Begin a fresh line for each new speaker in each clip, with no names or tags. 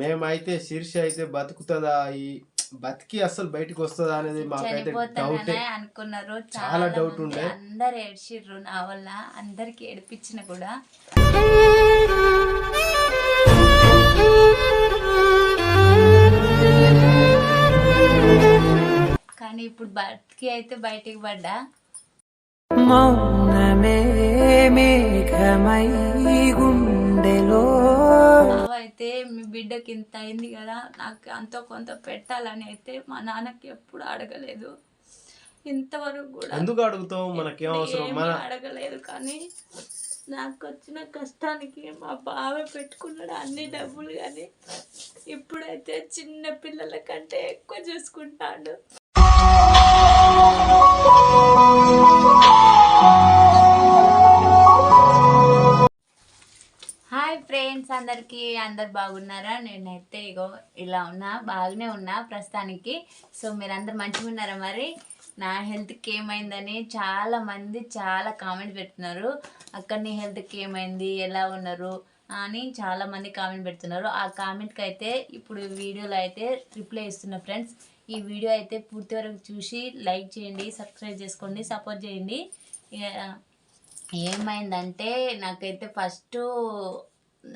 మేమైతే శీర్ష అయితే బతుకుతుందా? ఈ బతికి అసలు బయటికి వస్తుందా అనేది మాకైతే డౌటే.
అనుకున్నారు
చాలా
మంది
ఉండే.
అందరు ఏడ్చిర్రు నా వల్ల. అందరికి ఏడిపించిన కూడా. కానీ ఇప్పుడు బతికి అయితే బయటికి పడ్డా.
మౌనమే మేఘమై గుండెలో
బావ అయితే మీ బిడ్డకి ఇంత అయింది కదా నాకు అంతో కొంత పెట్టాలని అయితే మా నాన్నకి ఎప్పుడు అడగలేదు. ఇంతవరకు కూడా
ఎందుకు అడుగుతాం మనకేం అవసరం?
ఏమీ
మన
అడగలేదు కానీ నాకు వచ్చిన కష్టానికి మా బావ పెట్టుకున్నాడు అన్ని డబ్బులు కానీ ఇప్పుడైతే చిన్న పిల్లల కంటే ఎక్కువ చూసుకుంటాడు. అందరికీ అందరు బాగున్నారా? నేనైతే ఇగో ఇలా ఉన్నా బాగానే ఉన్నా ప్రస్తుతానికి. సో మీరందరు మంచిగా ఉన్నారా మరి? నా హెల్త్కి ఏమైందని చాలా మంది చాలా కామెంట్ పెడుతున్నారు. అక్కడ నీ హెల్త్కి ఏమైంది? ఎలా ఉన్నారు? అని చాలా మంది కామెంట్ పెడుతున్నారు. ఆ కామెంట్కి అయితే ఇప్పుడు వీడియోలో అయితే రిప్లై ఇస్తున్నా ఫ్రెండ్స్ ఈ వీడియో అయితే పూర్తి వరకు చూసి లైక్ చేయండి సబ్స్క్రైబ్ చేసుకోండి సపోర్ట్ చేయండి. ఏమైందంటే నాకైతే ఫస్ట్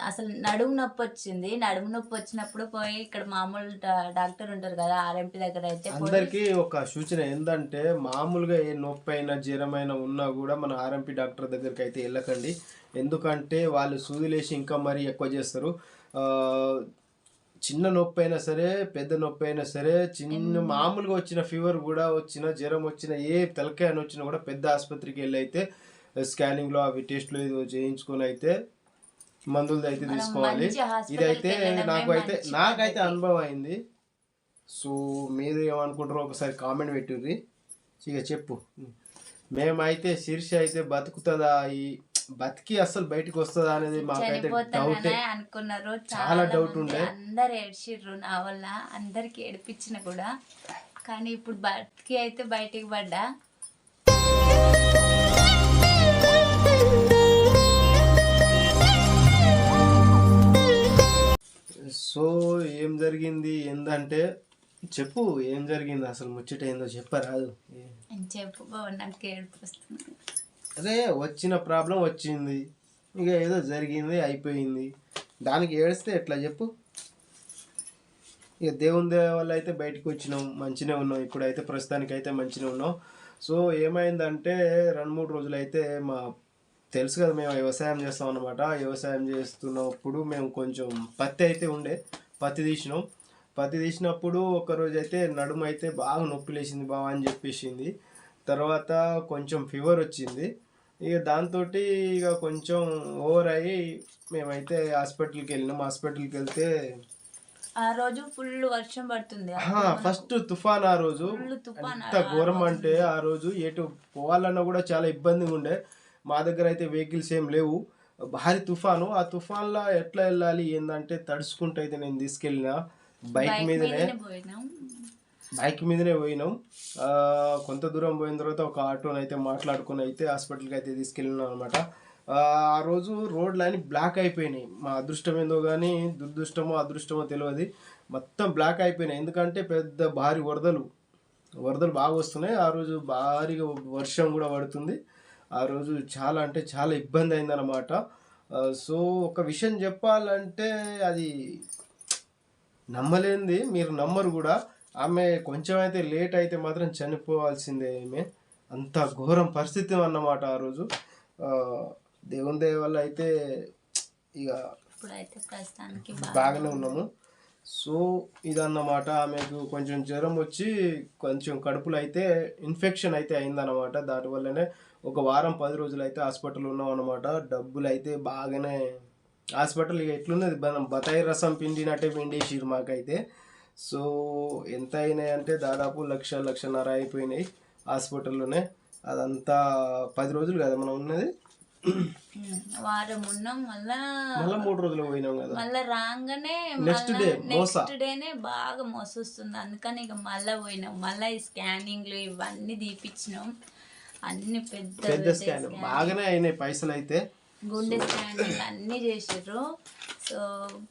అసలు నడుము నొప్పి వచ్చింది. నడుము నొప్పి వచ్చినప్పుడు పోయి ఇక్కడ మామూలు డాక్టర్ ఉంటారు కదా ఆర్ఎంపీ దగ్గర అయితే
అందరికీ ఒక సూచన ఏంటంటే మామూలుగా ఏ నొప్పి అయినా జ్వరమైనా ఉన్నా కూడా మన ఆర్ఎంపీ డాక్టర్ దగ్గరికి అయితే వెళ్ళకండి. ఎందుకంటే వాళ్ళు సూదులేసి ఇంకా మరీ ఎక్కువ చేస్తారు. చిన్న నొప్పి అయినా సరే పెద్ద నొప్పి అయినా సరే చిన్న మామూలుగా వచ్చిన ఫీవర్ కూడా వచ్చిన జ్వరం వచ్చిన ఏ తలకాయ వచ్చినా కూడా పెద్ద ఆసుపత్రికి వెళ్ళి అయితే స్కానింగ్లో అవి టెస్ట్లు ఏదో చేయించుకొని అయితే మందులు అయితే తీసుకోవాలి.
మంచి hospital
ఇదైతే
కి వెళ్ళడమే
నాకైతే. అనుభవం అయింది. సో మీరు ఏమనుకుంటారో ఒకసారి కామెంట్ పెట్టుర్రి. ఇక చెప్పు. మేమైతే శీర్ష అయితే బతుకుతుందా? ఈ బతికి అసలు బయటికి వస్తుందా అనేది మాకైతే డౌటే.
అనుకున్నారు.
చాలా
మంది
ఉండే.
అందరు ఏడ్చిర్రు నా వల్ల. అందరికి ఏడిపించిన కూడా. కానీ ఇప్పుడు బతికి అయితే బయటికి పడ్డా.
సో ఏం జరిగింది? ఏందంటే చెప్పు ఏం జరిగింది? అసలు ముచ్చట ఏందో చెప్పరాదు.
అని చెప్పుకో నాకు ఏడుపు వస్తుంది.
అదే వచ్చిన ప్రాబ్లం వచ్చింది. ఇక ఏదో జరిగింది అయిపోయింది. దానికి ఏడిస్తే ఎట్లా చెప్పు? ఇక దేవుని దయ వల్ల అయితే బయటకు వచ్చినాం మంచిగా ఉన్నాం. ఇప్పుడైతే ప్రస్తుతానికి అయితే మంచిగా ఉన్నాం. సో ఏమైందంటే రెండు మూడు రోజులు అయితే మా తెలుసు కదా మేము వ్యవసాయం చేస్తాం అనమాట వ్యవసాయం చేస్తున్నప్పుడు మేము కొంచెం పత్తి అయితే ఉండే పత్తి తీసినాం. పత్తి తీసినప్పుడు ఒక రోజు అయితే నడుము అయితే బాగా నొప్పి లేచింది బాగా అని చెప్పేసింది. తర్వాత కొంచెం ఫీవర్ వచ్చింది. ఇక దాంతో ఇక కొంచెం ఓవర్ అయ్యి మేమైతే హాస్పిటల్కి వెళ్ళినాం. హాస్పిటల్కి వెళ్తే
ఆ రోజు ఫుల్ వర్షం పడుతుంది.
ఫస్ట్ తుఫాన్ ఆ రోజు. ఎంత ఘోరం అంటే ఆ రోజు ఎటు పోవాలన్నా కూడా చాలా ఇబ్బందిగా ఉండే. మా దగ్గర అయితే వెహికల్స్ ఏం లేవు. భారీ తుఫాను. ఆ తుఫాన్లో ఎట్లా వెళ్ళాలి? ఏందంటే తడుచుకుంటూ అయితే నేను తీసుకెళ్ళిన. బైక్ మీదనే బైక్ మీదనే పోయినాం. కొంత దూరం పోయిన తర్వాత ఒక ఆటోని అయితే మాట్లాడుకుని అయితే హాస్పిటల్కి అయితే తీసుకెళ్ళినాం అనమాట ఆ రోజు రోడ్లు అన్ని బ్లాక్ అయిపోయినాయి. మా అదృష్టం ఏందో కానీ దురదృష్టమో అదృష్టమో తెలియదు మొత్తం బ్లాక్ అయిపోయినాయి. ఎందుకంటే పెద్ద భారీ వరదలు. వరదలు బాగా వస్తున్నాయి. ఆ రోజు భారీగా వర్షం కూడా పడుతుంది. ఆ రోజు చాలా అంటే చాలా ఇబ్బంది అయిందన్నమాట ఆ, సో ఒక విషయం చెప్పాలంటే అది నమ్మలేంది. మీరు నమ్మరు కూడా. ఆమె కొంచెం అయితే లేట్ అయితే మాత్రం చనిపోవాల్సిందే ఆమె. అంత ఘోరం పరిస్థితి అన్నమాట ఆ రోజు. దేవుని దయ వల్ల అయితే ఇక బాగానే ఉన్నాము. సో ఇదన్నమాట. ఆమెకు కొంచెం జ్వరం వచ్చి కొంచెం కడుపులో అయితే ఇన్ఫెక్షన్ అయితే అయిందన్నమాట. దానివల్లనే ఒక వారం పది రోజులు అయితే హాస్పిటల్ ఉన్నాం అనమాట డబ్బులు అయితే బాగానే హాస్పిటల్ ఇక ఎట్లున్నది? మనం బతాయి రసం పిండినట్టే పిండేసిరు మాకైతే. సో ఎంత అయినాయి అంటే దాదాపు లక్ష లక్షన్నర అయిపోయినాయి హాస్పిటల్లోనే. అదంతా పది రోజులు కదా మనం ఉన్నది?
వారం ఉన్నాం. మళ్ళా
మళ్ళీ మూడు రోజులు పోయినాం కదా.
మళ్ళా రాగానే
day, మోస.
నెక్స్ట్ డేనే బాగా మోసొస్తుంది. అందుకని ఇక మళ్ళా పోయినాం. మళ్ళా ఈ స్కానింగ్లు ఇవన్నీ తీపిచ్చినాం. అన్ని పెద్ద
పెద్ద స్కాన్ బాగానే అయినాయి పైసలు అయితే
గుండె స్కానింగ్ అన్నీ చేసిర్రు. సో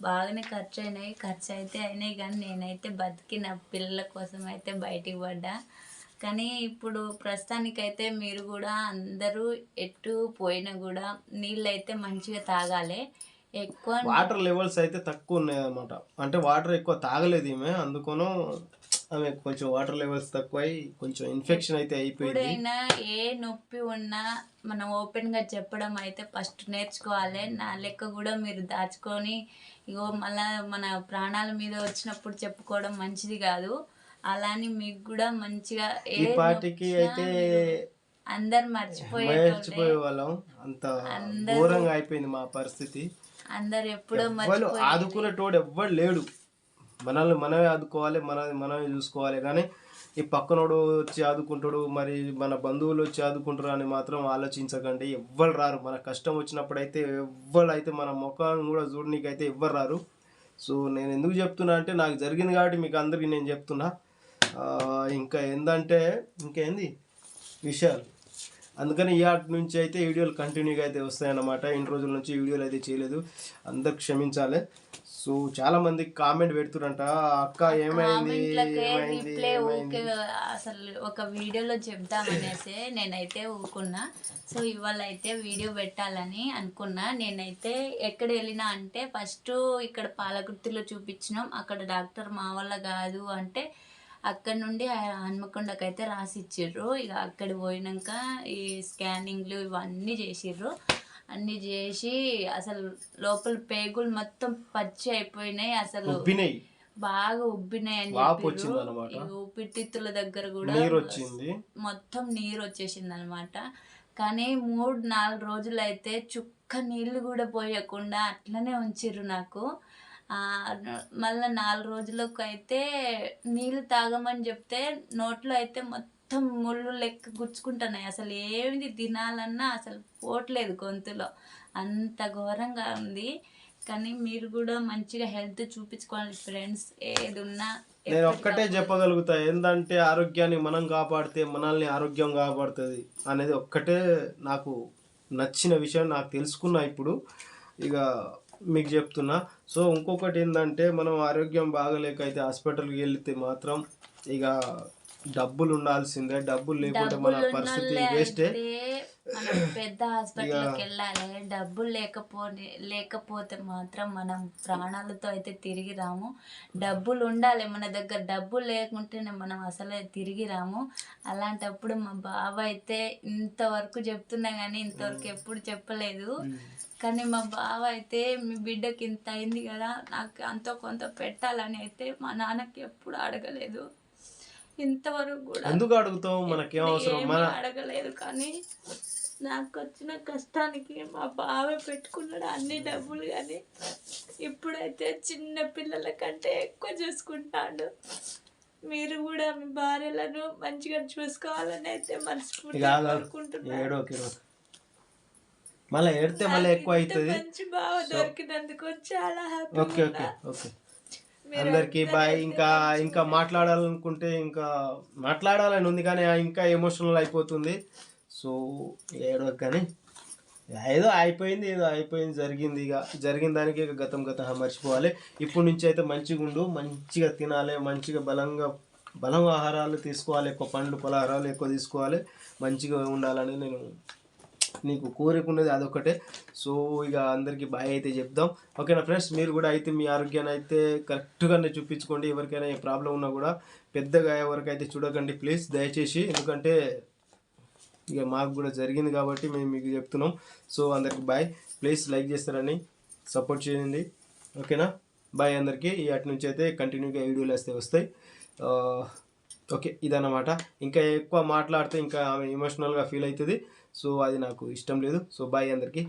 బాగానే ఖర్చు అయినాయి ఖర్చు అయితే అయినాయి కానీ నేనైతే బతికి నా పిల్లల కోసం అయితే బయటికి పడ్డా. కానీ ఇప్పుడు ప్రస్తుతానికైతే మీరు కూడా అందరూ ఎటు పోయినా కూడా నీళ్ళు అయితే మంచిగా తాగాలి. ఎక్కువ
వాటర్ లెవెల్స్ అయితే తక్కువ ఉన్నాయి అన్నమాట అంటే వాటర్ ఎక్కువ తాగలేదు ఈమె. అందుకోను ఆమె కొంచెం వాటర్ లెవెల్స్ తక్కువ కొంచెం ఇన్ఫెక్షన్ అయితే అయిపోయింది.
ఎప్పుడైనా ఏ నొప్పి ఉన్నా మనం ఓపెన్గా చెప్పడం అయితే ఫస్ట్ నేర్చుకోవాలి. నా లెక్క కూడా మీరు దాచుకొని ఇగో మళ్ళా మన ప్రాణాల మీద వచ్చినప్పుడు చెప్పుకోవడం మంచిది కాదు. అలాని మీకు కూడా మంచిగా ఏ
ఈ పాటికి అయితే
మీరు అందరు మర్చిపోయే
మర్చిపోయే వాళ్ళం. అంత ఘోరంగా అయిపోయింది మా పరిస్థితి.
అందరు ఎప్పుడో
ఎవ్వరు
మర్చిపోయి
ఆదుకునేటోడు ఎవ్వడు లేడు. మనల్ని మనమే ఆదుకోవాలి మనది మనమే చూసుకోవాలి. కానీ ఈ పక్కనోడు వచ్చి ఆదుకుంటాడు మరి మన బంధువులు వచ్చి ఆదుకుంటారు అని మాత్రం ఆలోచించకండి. ఎవ్వరు రారు. మన కష్టం వచ్చినప్పుడు అయితే ఎవ్వరు అయితే మన ముఖాన్ని కూడా చూడనీకైతే అయితే ఎవ్వరు రారు. సో నేను ఎందుకు చెప్తున్నా అంటే నాకు జరిగింది కాబట్టి మీకు అందరికీ నేను చెప్తున్నా. ఇంకా ఏందంటే ఇంకేంది విషయాలు అందుకని ఈ ఆట నుంచి అయితే వీడియోలు కంటిన్యూగా అయితే వస్తాయన్నమాట. ఇన్ని రోజుల నుంచి వీడియోలు అయితే చేయలేదు. అందరు క్షమించాలి. సో చాలా మంది కామెంట్ పెడుతురంట అక్క ఏమైంది?
అసలు ఒక వీడియోలో చెప్దామనేసి నేనైతే ఊరుకున్నా. సో ఇవాళ అయితే వీడియో పెట్టాలని అనుకున్నా. నేనైతే ఎక్కడ వెళ్ళినా అంటే ఫస్ట్ ఇక్కడ పాలకుర్తిలో చూపించినాం. అక్కడ డాక్టర్ మా వల్ల కాదు అంటే అక్కడ నుండి హన్మకొండకి అయితే రాసి ఇచ్చిర్రు ఇక అక్కడ పోయినాక ఈ స్కానింగ్లు ఇవన్నీ చేసిర్రు. అన్నీ చేసి అసలు లోపల పేగులు మొత్తం పచ్చి అయిపోయినాయి. అసలు బాగా ఉబ్బినాయి అని. ఈ ఊపిరితిత్తుల దగ్గర కూడా మొత్తం నీరు వచ్చేసింది అనమాట కానీ మూడు నాలుగు రోజులు అయితే చుక్క నీళ్ళు కూడా పోయకుండా అట్లనే ఉంచిర్రు నాకు. మళ్ళా నాలుగు రోజులకు అయితే నీళ్ళు తాగమని చెప్తే నోట్లో అయితే మొత్తం ముళ్ళు లెక్క గుచ్చుకుంటున్నాయి. అసలు ఏమిది తినాలన్నా అసలు పోవట్లేదు గొంతులో. అంత ఘోరంగా ఉంది. కానీ మీరు కూడా మంచిగా హెల్త్ చూపించుకోవాలి ఫ్రెండ్స్. ఏది ఉన్నా
నేను ఒక్కటే చెప్పగలుగుతా. ఏంటంటే ఆరోగ్యాన్ని మనం కాపాడితే మనల్ని ఆరోగ్యం కాపాడుతుంది అనేది ఒక్కటే నాకు నచ్చిన విషయం నాకు తెలుసుకున్నా ఇప్పుడు. ఇక మీకు చెప్తున్నా. సో ఇంకొకటి ఏంటంటే మనం ఆరోగ్యం బాగలేక అయితే హాస్పిటల్కి వెళ్తే మాత్రం ఇక డబ్బులు ఉండాల్సిందే. డబ్బులు లేకుంటే మన పరిస్థితి వేస్టే.
మనం పెద్ద హాస్పిటల్కి వెళ్ళాలి డబ్బులు లేకపోతే లేకపోతే మాత్రం మనం ప్రాణాలతో అయితే తిరిగి రాము. డబ్బులు ఉండాలి మన దగ్గర డబ్బులు లేకుంటేనే మనం అసలే తిరిగి రాము. అలాంటప్పుడు మా బావ అయితే ఇంతవరకు చెప్తున్నా కానీ ఇంతవరకు ఎప్పుడు చెప్పలేదు. కానీ మా బావ అయితే మీ బిడ్డకి ఇంత అయింది కదా నాకు అంతో కొంత పెట్టాలని అయితే మా నాన్నకి ఎప్పుడు అడగలేదు. ఇంతవరకు కూడా
ఎందుకు అడుగుతాం మనకేం అవసరం? మన
అడగలేదు కానీ నాకు వచ్చిన కష్టానికి మా బావ పెట్టుకున్నాడు అన్ని డబ్బులు కానీ ఇప్పుడైతే చిన్న పిల్లల కంటే ఎక్కువ చూసుకుంటాడు. మీరు కూడా మీ భార్యలను మంచిగా చూసుకోవాలని అయితే మనస్ఫూర్తిగా
ఏడో. మళ్ళీ ఏడితే మళ్ళీ ఎక్కువ అవుతుంది.
మంచి బావ దొరికినందుకు చాలా హ్యాపీ
ఓకే ఓకే ఓకే. అందరికి బాయ్. ఇంకా ఇంకా మాట్లాడాలనుకుంటే ఇంకా మాట్లాడాలని ఉంది కానీ ఇంకా ఎమోషనల్ అయిపోతుంది. సో ఏడో కానీ ఏదో అయిపోయింది ఏదో అయిపోయింది జరిగింది ఇక. జరిగిన దానికి ఇక గతం గతం మర్చిపోవాలి. ఇప్పుడు నుంచి అయితే మంచిగా ఉండు మంచిగా తినాలి మంచిగా బలంగా బలం ఆహారాలు తీసుకోవాలి ఎక్కువ పండ్లు పలహారాలు ఎక్కువ తీసుకోవాలి మంచిగా ఉండాలని నేను నీకు కోరికున్నది అదొకటే సో ఇక అందరికీ బాయ్ అయితే చెప్దాం. ఓకేనా ఫ్రెండ్స్? మీరు కూడా అయితే మీ ఆరోగ్యాన్ని అయితే కరెక్ట్గానే చూపించుకోండి. ఎవరికైనా ఏ ప్రాబ్లం ఉన్నా కూడా పెద్దగా ఎవరికి అయితే చూడకండి ప్లీజ్. దయచేసి ఎందుకంటే ఇక మాకు కూడా జరిగింది కాబట్టి మేము మీకు చెప్తున్నాం. సో అందరికి బాయ్. ప్లీజ్ లైక్ చేస్తారని సపోర్ట్ చేయండి. ఓకేనా? బాయ్ అందరికీ. ఈ అటు నుంచి అయితే కంటిన్యూగా వీడియోలు వస్తే వస్తాయి. ఓకే ఇదన్నమాట. ఇంకా ఎక్కువ మాట్లాడితే ఇంకా ఆమె ఎమోషనల్గా ఫీల్ అవుతుంది. సో అది నాకు ఇష్టం లేదు. సో బాయ్ అందరికీ.